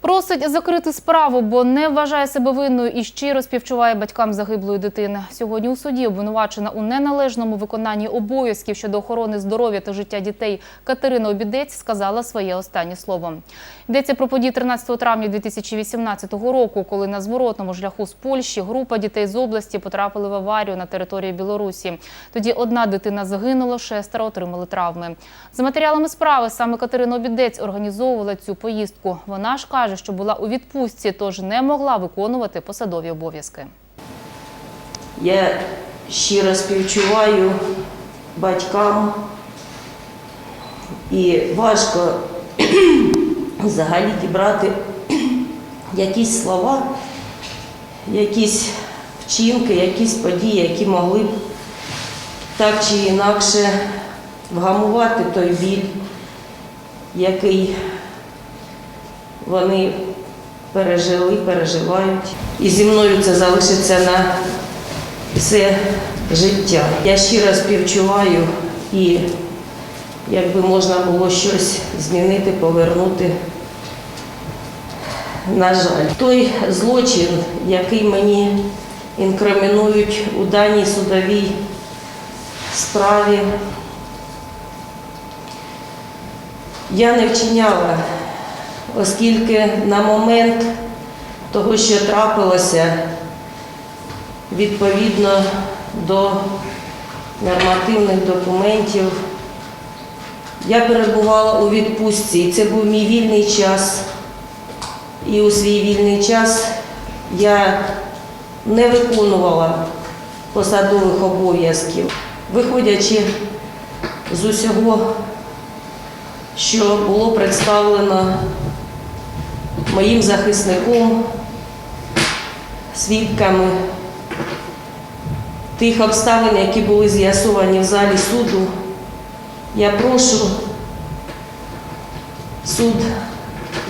Просить закрити справу, бо не вважає себе винною і щиро співчуває батькам загиблої дитини. Сьогодні у суді обвинувачена у неналежному виконанні обов'язків щодо охорони здоров'я та життя дітей Катерина Обідець сказала своє останнє слово. Йдеться про події 13 травня 2018 року, коли на зворотному шляху з Польщі група дітей з області потрапили в аварію на території Білорусі. Тоді одна дитина загинула, шестеро отримали травми. За матеріалами справи саме Катерина Обідець організовувала цю поїздку. Вона ж каже, що була у відпустці, тож не могла виконувати посадові обов'язки. Я щиро співчуваю батькам і важко взагалі дібрати якісь слова, якісь вчинки, якісь події, які могли б так чи інакше вгамувати той біль, який вони пережили, переживають. І зі мною це залишиться на все життя. Я щиро співчуваю і якби можна було щось змінити, повернути. На жаль, той злочин, який мені інкримінують у даній судовій справі, я не вчиняла, оскільки на момент того, що трапилося, відповідно до нормативних документів, я перебувала у відпустці, і це був мій вільний час. І у свій вільний час я не виконувала посадових обов'язків, виходячи з усього, що було представлено моїм захисником, свідками тих обставин, які були з'ясовані в залі суду, я прошу суд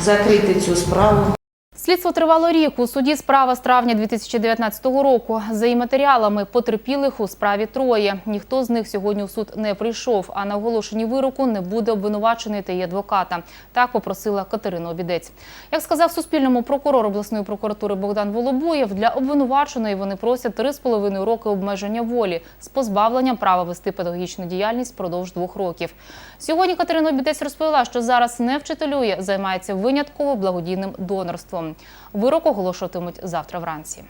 закрити цю справу. Слідство тривало рік. У суді справа з травня 2019 року. За її матеріалами потерпілих у справі троє. Ніхто з них сьогодні у суд не прийшов, а на оголошенні вироку не буде обвинувачений та її адвоката. Так попросила Катерина Обідець. Як сказав Суспільному прокурор обласної прокуратури Богдан Волобуєв, для обвинуваченої вони просять 3,5 роки обмеження волі з позбавленням права вести педагогічну діяльність впродовж двох років. Сьогодні Катерина Обідець розповіла, що зараз не вчителює, займається винятково благодійним донорством. Вирок оголошуватимуть завтра вранці.